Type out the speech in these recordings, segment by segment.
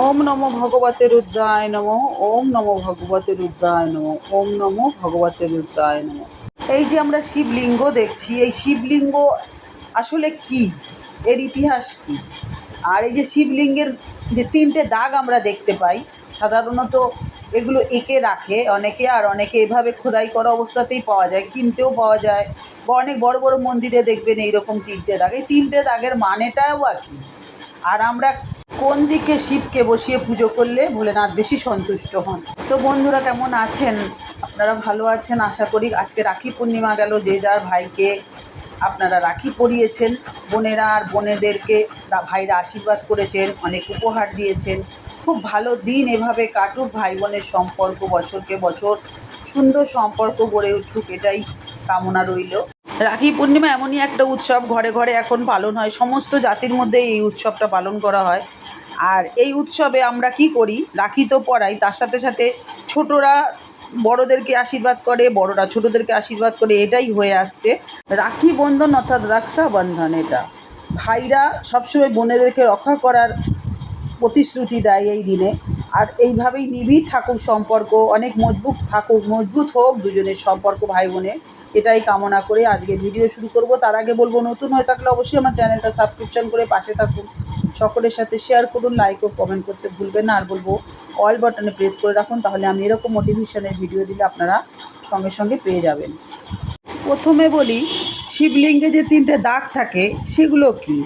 ওম নমো ভগবতে রুদ্রায় নম, ওম নমো ভগবতে রুদ্রায় নম, ওম নমো ভগবতে রুদ্রায় নম। এই যে আমরা শিবলিঙ্গ দেখছি, এই শিবলিঙ্গ আসলে কি? এর ইতিহাস কি? আর এই যে শিবলিঙ্গের যে তিনটে দাগ আমরা দেখতে পাই, সাধারণত এগুলো এঁকে রাখে অনেকে, আর অনেকে এভাবে খোদাই করা অবস্থাতেই পাওয়া যায়, কিনতেও পাওয়া যায়, বা অনেক বড় বড় মন্দিরে দেখবেন এইরকম তিনটে দাগ। এই তিনটে দাগের মানেটাও আর কি? আর আমরা কোন দিকে শিবকে বসিয়ে পুজো করলে ভোলেনাথ বেশি সন্তুষ্ট হন? তো বন্ধুরা, কেমন আছেন? আপনারা ভালো আছেন? আশা করি আজকে রাখি পূর্ণিমা গেল। যে যার ভাইকে আপনারা রাখি পরিয়েছেন, বোনেরা আর বোনেদেরকে ভাইরা আশীর্বাদ করেছেন, অনেক উপহার দিয়েছেন। খুব ভালো দিন এভাবে কাটুক ভাই বোনের সম্পর্ক, বছরকে বছর সুন্দর সম্পর্ক গড়ে উঠুক, এটাই কামনা রইল। রাখি পূর্ণিমা এমনই একটা উৎসব, ঘরে ঘরে এখন পালন হয়। সমস্ত জাতির মধ্যে এই উৎসবটা পালন করা হয়। আর এই উৎসবে আমরা কি করি? রাখি তো পড়াই তার সাথে সাথে ছোটরা বড়দেরকে আশীর্বাদ করে, বড়রা ছোটদেরকে আশীর্বাদ করে এটাই হয়ে আসছে। রাখি বন্ধন অর্থাৎ রাক্ষা বন্ধন এটা। ভাইরা সবসময় বোনেদেরকে রক্ষা করার প্রতিশ্রুতি দেয় এই দিনে। আর এইভাবেই নিবিড় থাকুক সম্পর্ক, অনেক মজবুত থাকুক, মজবুত হোক দুজনের সম্পর্ক ভাই বোনের। এটাই কামনা করে আজকে ভিডিও শুরু করব। তার আগে বলব, নতুন হয়ে থাকলে অবশ্যই আমার চ্যানেলটা সাবস্ক্রিপশন করে পাশে থাকুন। সকলের সাথে শেয়ার করুন লাইক ও কমেন্ট করতে ভুলবেন না। আর বলব অল বাটনে প্রেস করে রাখুন, তাহলে আমি এরকম মোটিভেশনের ভিডিও দিলে আপনারা সঙ্গে সঙ্গে পেয়ে যাবেন। প্রথমে বলি, শিবলিঙ্গে যে তিনটে দাগ থাকে, সেগুলো কি?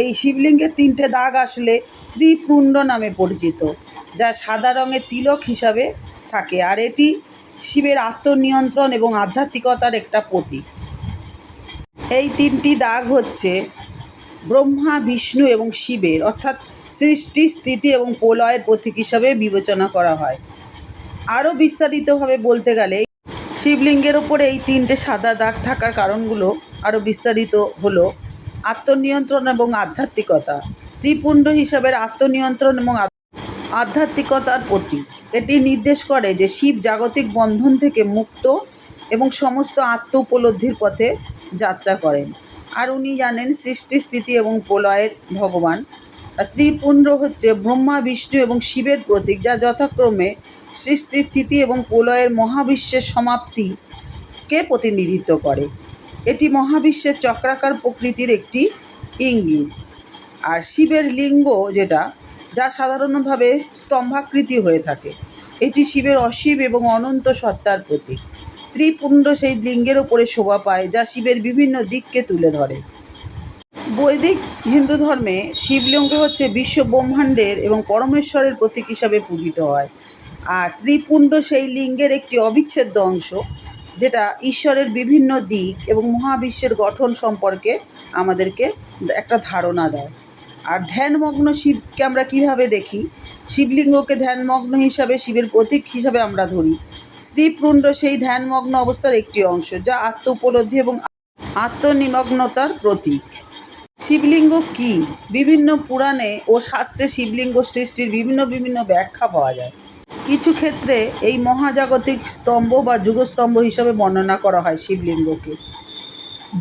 এই শিবলিঙ্গের তিনটে দাগ আসলে ত্রিপুণ্ড নামে পরিচিত, যা সাদা রঙের তিলক হিসাবে থাকে, আর এটি শিবের আত্মনিয়ন্ত্রণ এবং আধ্যাত্মিকতার একটা প্রতীক। এই তিনটি দাগ হচ্ছে ব্রহ্মা, বিষ্ণু এবং শিবের, অর্থাৎ সৃষ্টি, স্থিতি এবং প্রলয়ের প্রতীক হিসাবে বিবেচনা করা হয়। আরও বিস্তারিতভাবে বলতে গেলে, শিবলিঙ্গের ওপরে এই তিনটে সাদা দাগ থাকার কারণগুলো আরও বিস্তারিত হলো আত্মনিয়ন্ত্রণ এবং আধ্যাত্মিকতা। ত্রিপুণ্ড হিসাবের আত্মনিয়ন্ত্রণ এবং আধ্যাত্মিকতার প্রতীক। এটি নির্দেশ করে যে শিব জাগতিক বন্ধন থেকে মুক্ত এবং সমস্ত আত্ম উপলব্ধির পথে যাত্রা করেন। আর উনি জানেন সৃষ্টি, স্থিতি এবং প্রলয়ের ভগবান। ত্রিপুণ্ড হচ্ছে ব্রহ্মা, বিষ্ণু এবং শিবের প্রতীক, যা যথাক্রমে সৃষ্টি, স্থিতি এবং প্রলয়ের মহাবিশ্বের সমাপ্তিকে প্রতিনিধিত্ব করে। এটি মহাবিশ্বের চক্রাকার প্রকৃতির একটি ইঙ্গিত। আর শিবের লিঙ্গ যেটা, যা সাধারণভাবে স্তম্ভাকৃতি হয়ে থাকে, এটি শিবের অশিব এবং অনন্ত সত্তার প্রতীক। ত্রিপুণ্ড সেই লিঙ্গের ওপরে শোভা পায়, যা শিবের বিভিন্ন দিককে তুলে ধরে। বৈদিক হিন্দু ধর্মে শিবলিঙ্গ হচ্ছে বিশ্ব ব্রহ্মাণ্ডের এবং পরমেশ্বরের প্রতীক হিসাবে পূজিত হয়। আর ত্রিপুণ্ড সেই লিঙ্গের একটি অবিচ্ছেদ্য অংশ, যেটা ঈশ্বরের বিভিন্ন দিক এবং মহাবিশ্বের গঠন সম্পর্কে আমাদেরকে একটা ধারণা দেয়। আর ধ্যানমগ্ন শিবকে আমরা কীভাবে দেখি? শিবলিঙ্গকে ধ্যানমগ্ন হিসাবে, শিবের প্রতীক হিসাবে আমরা ধরি। শ্রীপুণ্ড সেই ধ্যানমগ্ন অবস্থার একটি অংশ, যা আত্ম উপলব্ধি এবং আত্মনিমগ্নতার প্রতীক। শিবলিঙ্গ কি? বিভিন্ন পুরাণে ও শাস্ত্রে শিবলিঙ্গ সৃষ্টির বিভিন্ন বিভিন্ন ব্যাখ্যা পাওয়া যায়। কিছু ক্ষেত্রে এই মহাজাগতিক স্তম্ভ বা যুগস্তম্ভ হিসাবে বর্ণনা করা হয় শিবলিঙ্গকে,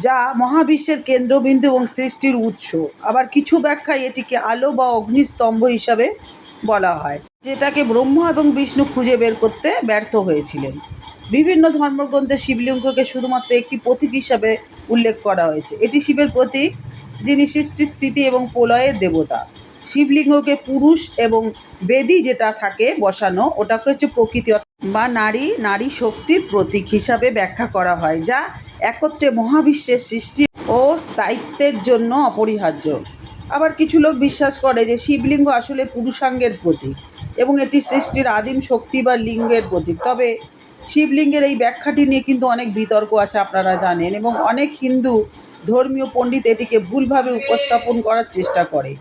যা মহাবিশ্বের কেন্দ্রবিন্দু এবং সৃষ্টির উৎস। আবার কিছু ব্যাখ্যায় এটিকে আলো বা অগ্নিস্তম্ভ হিসাবে বলা হয়, যেটাকে ব্রহ্ম এবং বিষ্ণু খুঁজে বের করতে ব্যর্থ হয়েছিলেন। বিভিন্ন ধর্মগ্রন্থে শিবলিঙ্গকে শুধুমাত্র একটি প্রতীক হিসাবে উল্লেখ করা হয়েছে। এটি শিবের প্রতীক, যিনি সৃষ্টি স্থিতি এবং প্রলয়ের দেবতা। শিবলিঙ্গকে পুরুষ এবং বেদি যেটা থাকে বসানো, ওটাকে হচ্ছে প্রকৃতি বা নারী নারী শক্তির প্রতীক হিসাবে ব্যাখ্যা করা হয়, যা একত্রে মহাবিশ্বের সৃষ্টি ও স্থায়িত্বের জন্য অপরিহার্য। আবার কিছু লোক বিশ্বাস করে যে শিবলিঙ্গ আসলে পুরুষাঙ্গের প্রতীক এবং এটি সৃষ্টির আদিম শক্তি বা লিঙ্গের প্রতীক। তবে শিবলিঙ্গের এই ব্যাখ্যাটি নিয়ে কিন্তু অনেক বিতর্ক আছে আপনারা জানেন এবং অনেক হিন্দু ধর্মীয় পণ্ডিত এটিকে ভুলভাবে উপস্থাপন করার চেষ্টা করে।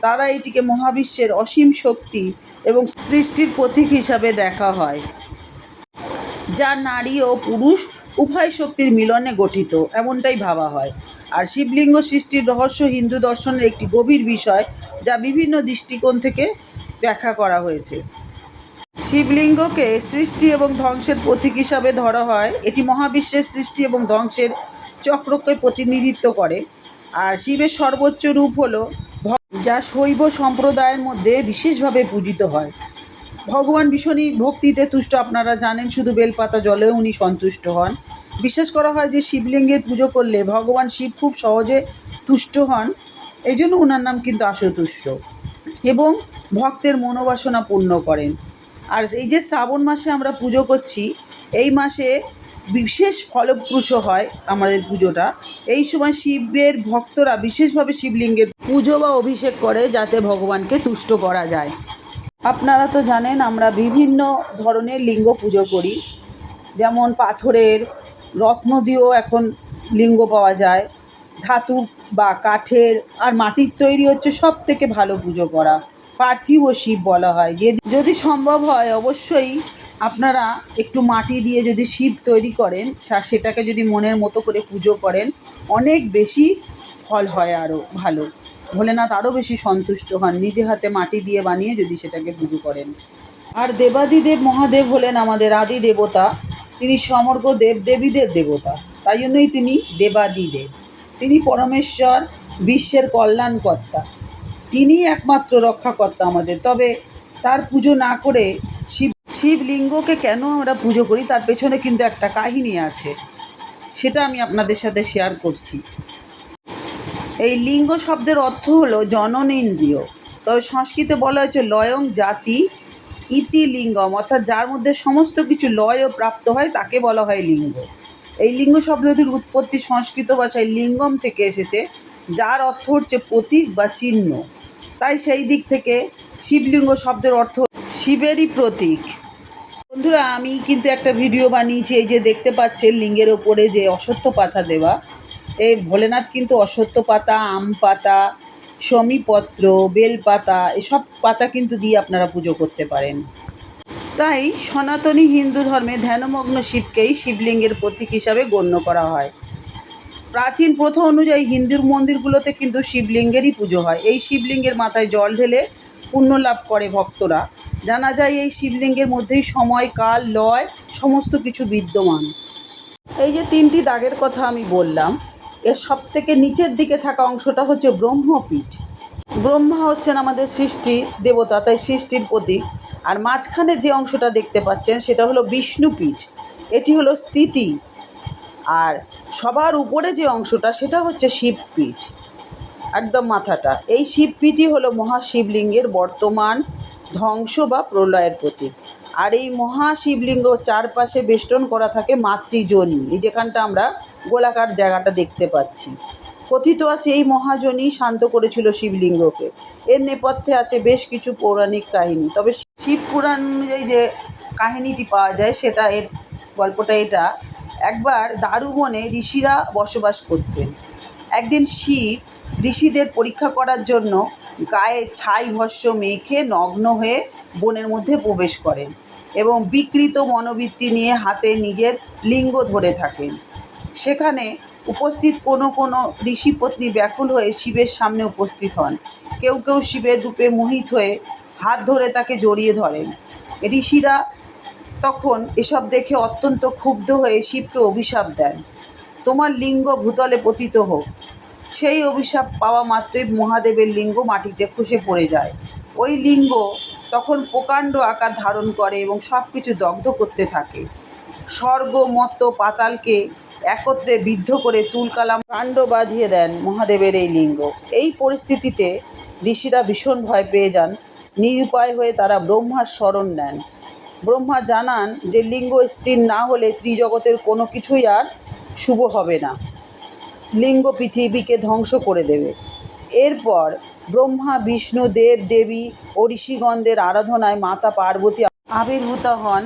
তারা এটিকে মহাবিশ্বের অসীম শক্তি এবং সৃষ্টির প্রতীক হিসাবে দেখা হয়। যা নারী ও পুরুষ উভয় শক্তির মিলনে গঠিত, এমনটাই ভাবা হয়। আর শিবলিঙ্গ সৃষ্টির রহস্য হিন্দু দর্শনের একটি গভীর বিষয় যা বিভিন্ন দৃষ্টিকোণ থেকে ব্যাখ্যা করা হয়েছে। শিবলিঙ্গকে সৃষ্টি এবং ধ্বংসের প্রতীক হিসাবে ধরা হয়। এটি মহাবিশ্বের সৃষ্টি এবং ধ্বংসের চক্রকে প্রতিনিধিত্ব করে। আর শিবের সর্বোচ্চ রূপ হল যা শৈব সম্প্রদায়ের মধ্যে বিশেষভাবে পূজিত হয়। ভগবান ভীষণই ভক্তিতে তুষ্ট। আপনারা জানেন, শুধু বেলপাতা জলেও উনি সন্তুষ্ট হন। বিশ্বাস করা হয় যে শিবলিঙ্গের পুজো করলে ভগবান শিব খুব সহজে তুষ্ট হন। এই জন্য ওনার নাম কিন্তু আশুতুষ্ট এবং ভক্তের মনোবাসনা পূর্ণ করেন। আর এই যে শ্রাবণ মাসে আমরা পুজো করছি, এই মাসে বিশেষ ফলপ্রসূ হয় আমাদের পুজোটা। এই সময় শিবের ভক্তরা বিশেষভাবে শিবলিঙ্গের পুজো বা অভিষেক করে যাতে ভগবানকে তুষ্ট করা যায়। আপনারা তো জানেন আমরা বিভিন্ন ধরনের লিঙ্গ পুজো করি। যেমন পাথরের রত্ন দিয়েও এখন লিঙ্গ পাওয়া যায়। ধাতু বা কাঠের আর মাটির তৈরি হচ্ছে সব থেকে ভালো পুজো করা। পার্থিব শিব বলা হয়। যে যদি সম্ভব হয় অবশ্যই আপনারা একটু মাটি দিয়ে যদি শিব তৈরি করেন সেটাকে যদি মনের মতো করে পুজো করেন, অনেক বেশি ফল হয় আরও ভালো। ভোলেনাথ আরও বেশি সন্তুষ্ট হন, নিজে হাতে মাটি দিয়ে বানিয়ে যদি সেটাকে পুজো করেন। আর দেবাদিদেব মহাদেব হলেন আমাদের আদি দেবতা। তিনি সমগ্র দেব দেবীদের দেবতা। তাই জন্যই তিনি দেবাদিদেব। তিনি পরমেশ্বর, বিশ্বের কল্যাণকর্তা। তিনি একমাত্র রক্ষাকর্তা আমাদের। তবে তার পুজো না করে শিব, শিবলিঙ্গকে কেন আমরা পুজো করি? তার পেছনে কিন্তু একটা কাহিনী আছে। সেটা আমি আপনাদের সাথে শেয়ার করছি। এই লিঙ্গ শব্দের অর্থ হলো জননেন্দ্রিয়। তবে সংস্কৃতে বলা হয়েছে লয়ং জাতি ইতি লিঙ্গম, অর্থাৎ যার মধ্যে সমস্ত কিছু লয় ও প্রাপ্ত হয়, তাকে বলা হয় লিঙ্গ। এই লিঙ্গ শব্দটির উৎপত্তি সংস্কৃত ভাষায় লিঙ্গম থেকে এসেছে, যার অর্থ হচ্ছে প্রতীক বা চিহ্ন। তাই সেই দিক থেকে শিবলিঙ্গ শব্দের অর্থ শিবেরই প্রতীক। বন্ধুরা, আমি কিন্তু একটা ভিডিও বানিয়েছি, এই যে দেখতে পাচ্ছেন লিঙ্গের ওপরে যে অশ্বত্থ পাতা দেওয়া। এই ভোলেনাথ কিন্তু অশ্বত্থ পাতা, আম পাতা শমীপত্র, বেলপাতা, এসব পাতা কিন্তু দিয়ে আপনারা পুজো করতে পারেন। তাই সনাতনী হিন্দু ধর্মে ধ্যানমগ্ন শিবকেই শিবলিঙ্গের প্রতীক হিসাবে গণ্য করা হয়। প্রাচীন প্রথা অনুযায়ী হিন্দুর মন্দিরগুলোতে কিন্তু শিবলিঙ্গেরই পুজো হয়। এই শিবলিঙ্গের মাথায় জল ঢেলে পুণ্য লাভ করে ভক্তরা। জানা যায় এই শিবলিঙ্গের মধ্যেই সময়, কাল, লয়, সমস্ত কিছু বিদ্যমান। এই যে তিনটি দাগের কথা আমি বললাম এর সব থেকে নিচের দিকে থাকা অংশটা হচ্ছে ব্রহ্মপীঠ। ব্রহ্মা হচ্ছেন আমাদের সৃষ্টি দেবতা, তাই সৃষ্টির প্রতীক। আর মাঝখানে যে অংশটা দেখতে পাচ্ছেন, সেটা হলো বিষ্ণুপীঠ। এটি হলো স্থিতি। আর সবার উপরে যে অংশটা, সেটা হচ্ছে শিবপীঠ। একদম মাথাটা। এই শিবপীঠই হলো মহাশিবলিঙ্গের বর্তমান ধ্বংস বা প্রলয়ের প্রতীক। আর এই মহাশিবলিঙ্গ চারপাশে বেষ্টন করা থাকে মাতৃজনী। এই যেখানটা আমরা গোলাকার জায়গাটা দেখতে পাচ্ছি। কথিত আছে এই মহাজনী শান্ত করেছিল শিবলিঙ্গকে। এর নেপথ্যে আছে বেশ কিছু পৌরাণিক কাহিনী। তবে শিব পুরাণ অনুযায়ী যে কাহিনীটি পাওয়া যায়, সেটা এর গল্পটা এটা। একবার দারুবনে ঋষিরা বসবাস করতেন। একদিন শিব ঋষিদের পরীক্ষা করার জন্য গায়ে ছাই ভস্য মেখে নগ্ন হয়ে বনের মধ্যে প্রবেশ করেন এবং বিকৃত মনোবৃত্তি নিয়ে হাতে নিজের লিঙ্গ ধরে থাকেন। সেখানে উপস্থিত কোনো কোনো ঋষিপত্নী ব্যাকুল হয়ে শিবের সামনে উপস্থিত হন। কেউ কেউ শিবের রূপে মোহিত হয়ে হাত ধরে তাকে জড়িয়ে ধরেন। ঋষিরা তখন এসব দেখে অত্যন্ত ক্ষুব্ধ হয়ে শিবকে অভিশাপ দেন। তোমার লিঙ্গ ভূতলে পতিত হোক সেই অভিশাপ পাওয়া মাত্রই মহাদেবের লিঙ্গ মাটিতে খসে পড়ে যায়। ওই লিঙ্গ তখন প্রকাণ্ড আকার ধারণ করে এবং সব কিছু দগ্ধ করতে থাকে। স্বর্গ, মত্ত, পাতালকে একত্রে বিদ্ধ করে তুলকালাম, কাণ্ড বাঁধিয়ে দেন মহাদেবের এই লিঙ্গ। এই পরিস্থিতিতে ঋষিরা ভীষণ ভয় পেয়ে যান, নিরুপায় হয়ে তারা ব্রহ্মার শরণ নেন। ব্রহ্মা জানান যে, লিঙ্গ স্থির না হলে ত্রিজগতের কোনো কিছুই আর শুভ হবে না। লিঙ্গ পৃথিবীকে ধ্বংস করে দেবে। এরপর ব্রহ্মা, বিষ্ণু, দেব, দেবী ও ঋষিগণদের আরাধনায় মাতা পার্বতী আবির্ভূত হন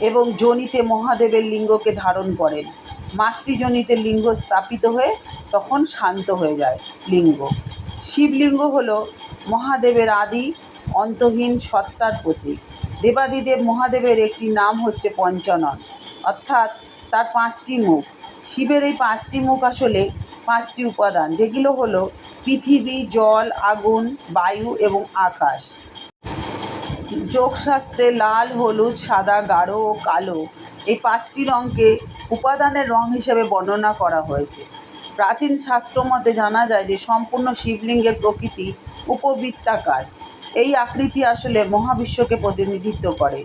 এবং যোনিতে মহাদেবের লিঙ্গকে ধারণ করেন। মাতৃজনিতে লিঙ্গ স্থাপিত হয়ে তখন শান্ত হয়ে যায় লিঙ্গ। শিবলিঙ্গ হল মহাদেবের আদি, অন্তহীন সত্তার প্রতীক। দেবাদিদেব মহাদেবের একটি নাম হচ্ছে পঞ্চনন। অর্থাৎ তার পাঁচটি মুখ। শিবের এই পাঁচটি মুখ আসলে পাঁচটি উপাদান, যেগুলো হলো পৃথিবী, জল, আগুন, বায়ু এবং আকাশ। যোগশাস্ত্রে লাল, হলুদ, সাদা, গাঢ় ও কালো এই পাঁচটি রঙকে উপাদানের রং হিসেবে বর্ণনা করা হয়েছে। প্রাচীন শাস্ত্র মতে জানা যায় যে সম্পূর্ণ শিবলিঙ্গের প্রকৃতি উপবৃত্তাকার। এই আকৃতি আসলে মহাবিশ্বকে প্রতিনিধিত্ব করে।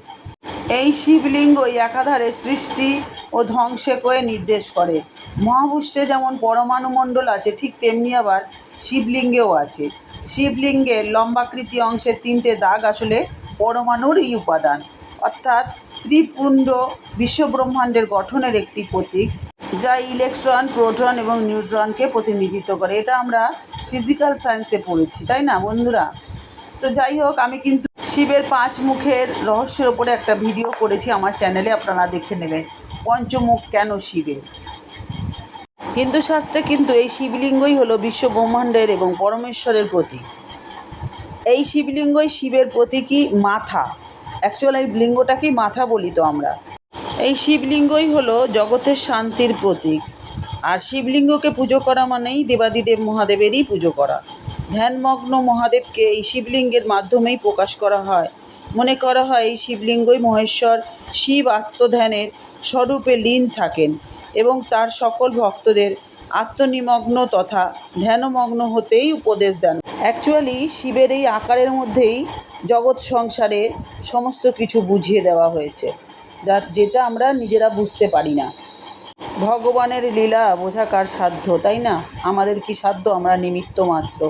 এই শিবলিঙ্গই একাধারে সৃষ্টি ও ধ্বংসে করে নির্দেশ করে। মহাবিশ্বে যেমন পরমাণু মণ্ডল আছে, ঠিক তেমনি আবার শিবলিঙ্গেও আছে। শিবলিঙ্গের লম্বাকৃতি অংশের তিনটে দাগ আসলে পরমাণুরই উপাদান। অর্থাৎ ত্রিপুণ্ড বিশ্বব্রহ্মাণ্ডের গঠনের একটি প্রতীক, যা ইলেকট্রন, প্রোটন এবং নিউট্রনকে প্রতিনিধিত্ব করে। এটা আমরা ফিজিক্যাল সায়েন্সে পড়েছি, তাই না বন্ধুরা? তো যাই হোক, আমি কিন্তু শিবের পাঁচ মুখের রহস্যের ওপরে একটা ভিডিও করেছি, আমার চ্যানেলে আপনারা দেখে নেবেন। পঞ্চমুখ কেন শিবের? হিন্দু শাস্ত্রে কিন্তু এই শিবলিঙ্গই হলো বিশ্ব ব্রহ্মাণ্ডের এবং পরমেশ্বরের প্রতীক। এই শিবলিঙ্গই শিবের প্রতীকী মাথা। অ্যাকচুয়াল এই লিঙ্গটাকেই মাথা বলি তো আমরা। এই শিবলিঙ্গই হলো জগতের শান্তির প্রতীক। আর শিবলিঙ্গকে পুজো করা মানেই দেবাদিদেব মহাদেবেরই পুজো করা। ধ্যানমগ্ন মহাদেবকে এই শিবলিঙ্গের মাধ্যমেই প্রকাশ করা হয়। মনে করা হয় এই শিবলিঙ্গই মহেশ্বর শিব আত্মধ্যানের স্বরূপে লীন থাকেন এবং তার সকল ভক্তদের আত্মনিমগ্ন তথা ধ্যানমগ্ন হতেই উপদেশ দেন। অ্যাকচুয়ালি শিবের এই আকারের মধ্যেই জগৎ সংসারে সমস্ত কিছু বুঝিয়ে দেওয়া হয়েছে, যা যেটা আমরা নিজেরা বুঝতে পারি না। ভগবানের লীলা বোঝা কার সাধ্য, তাই না? আমাদের কি সাধ্য? আমরা নিমিত্ত মাত্র।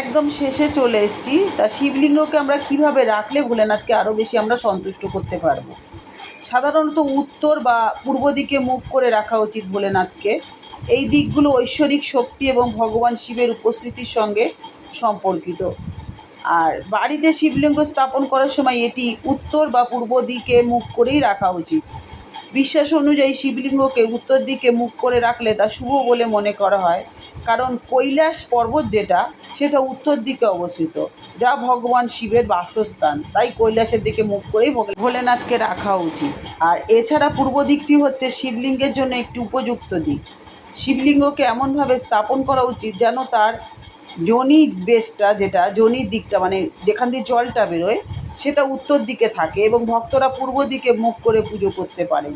একদম শেষে চলে এসেছি। তা শিবলিঙ্গকে আমরা কীভাবে রাখলে ভোলেনাথকে আরও বেশি আমরা সন্তুষ্ট করতে পারব? সাধারণত উত্তর বা পূর্ব দিকে মুখ করে রাখা উচিত ভোলেনাথকে। এই দিকগুলো ঐশ্বরিক শক্তি এবং ভগবান শিবের উপস্থিতির সঙ্গে সম্পর্কিত। আর বাড়িতে শিবলিঙ্গ স্থাপন করার সময় এটি উত্তর বা পূর্ব দিকে মুখ করেই রাখা উচিত। বিশ্বাস অনুযায়ী শিবলিঙ্গকে উত্তর দিকে মুখ করে রাখলে তা শুভ বলে মনে করা হয়। কারণ কৈলাস পর্বত যেটা, সেটা উত্তর দিকে অবস্থিত, যা ভগবান শিবের বাসস্থান। তাই কৈলাসের দিকে মুখ করেই ভোলেনাথকে রাখা উচিত। আর এছাড়া পূর্ব দিকটি হচ্ছে শিবলিঙ্গের জন্য একটি উপযুক্ত দিক। শিবলিঙ্গকে এমনভাবে স্থাপন করা উচিত যেন তার যোনি বেসটা যেটা যোনির দিকটা মানে যেখান দিয়ে জলটা বেরোয়, সেটা উত্তর দিকে থাকে এবং ভক্তরা পূর্ব দিকে মুখ করে পুজো করতে পারেন।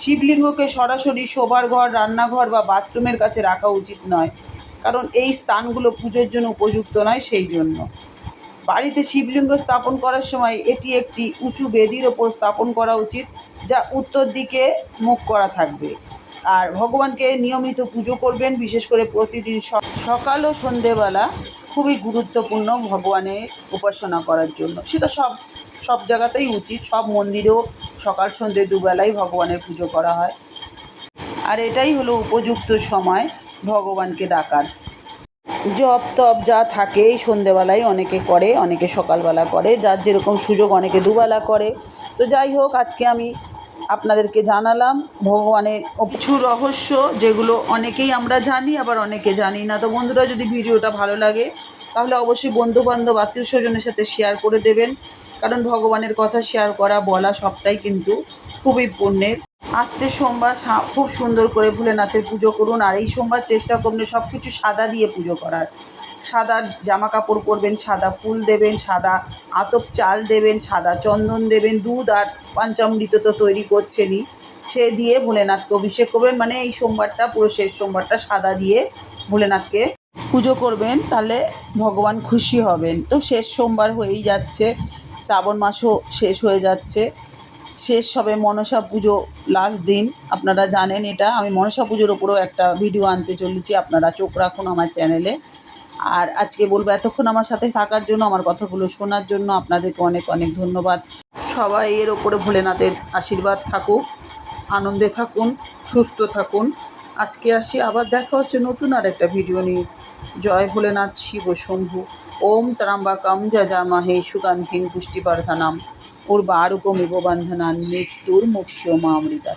শিবলিঙ্গকে সরাসরি শোবার ঘর, রান্নাঘর বা বাথরুমের কাছে রাখা উচিত নয়। কারণ এই স্থানগুলো পুজোর জন্য উপযুক্ত নয় সেই জন্য। বাড়িতে শিবলিঙ্গ স্থাপন করার সময় এটি একটি উঁচু বেদির ওপর স্থাপন করা উচিত, যা উত্তর দিকে মুখ করা থাকবে। আর ভগবানকে নিয়মিত পুজো করবেন, বিশেষ করে প্রতিদিন সকাল ও সন্ধেবেলা। খুবই গুরুত্বপূর্ণ ভগবানের উপাসনা করার জন্য। সেটা সব সব জায়গাতেই উচিত। সব মন্দিরেও সকাল সন্ধে দুবেলাই ভগবানের পুজো করা হয়। আর এটাই হলো উপযুক্ত সময় ভগবানকে ডাকার। জপ, তপ যা থাকে সন্ধেবেলায় অনেকে করে, অনেকে সকালবেলা করে। যার যেরকম সুযোগ, অনেকে দুবেলা করে। তো যাই হোক, আজকে আমি আপনাদেরকে জানালাম, ভগবানের কিছু রহস্য যেগুলো অনেকেই আমরা জানি, আবার অনেকে জানি না। তো বন্ধুরা, যদি ভিডিওটা ভালো লাগে, তাহলে অবশ্যই বন্ধুবান্ধব আত্মীয় স্বজনের সাথে শেয়ার করে দেবেন। কারণ ভগবানের কথা শেয়ার করা, বলা সবটাই কিন্তু খুবই পুণ্যের। আসছে সোমবার খুব সুন্দর করে ভোলেনাথের পুজো করুন। আর এই সোমবার চেষ্টা করবেন সব কিছু সাদা দিয়ে পুজো করার। সাদা জামা কাপড় পরবেন, সাদা ফুল দেবেন, সাদা আতপ চাল দেবেন, সাদা চন্দন দেবেন, দুধ আর পঞ্চামৃত তো তৈরি করছেনই। সে দিয়ে ভোলেনাথকে অভিষেক করবেন মানে এই সোমবারটা, পুরো শেষ সোমবারটা সাদা দিয়ে ভোলেনাথকে পুজো করবেন, তাহলে ভগবান খুশি হবেন। তো শেষ সোমবার হয়েই যাচ্ছে, শ্রাবণ মাসও শেষ হয়ে যাচ্ছে। শেষ হবে মনসা পুজো লাস্ট দিন, আপনারা জানেন এটা। আমি মনসা পুজোর ওপরেও একটা ভিডিও আনতে চলেছি, আপনারা চোখ রাখুন আমার চ্যানেলে আর আজকে বলব এতক্ষণ আমার সাথে থাকার জন্য, আমার কথাগুলো শোনার জন্য আপনাদেরকে অনেক অনেক ধন্যবাদ। সবাই এর ওপরে ভোলেনাথের আশীর্বাদ থাকুক, আনন্দে থাকুন, সুস্থ থাকুন। আজকে আসি, আবার দেখা হচ্ছে নতুন আর একটা ভিডিও নিয়ে। জয় ভোলেনাথ, শিব শম্ভু। ওম ত্রাম্বাকাম যজামহে সুগন্ধিং পুষ্টিবর্ধনাম। উর্বারুকমিব বন্ধনান মৃত্যুর মোক্ষ্যমামৃতা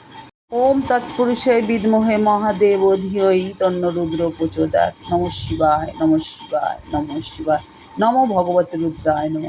ওম তৎপুরুষে বিদ্মোহে মহাদেব অধিয়ই তন্ন রুদ্র প্রচোদাত নম শিবায় নম শিবায় নম শিবায়। নম ভগবত রুদ্রায় নম।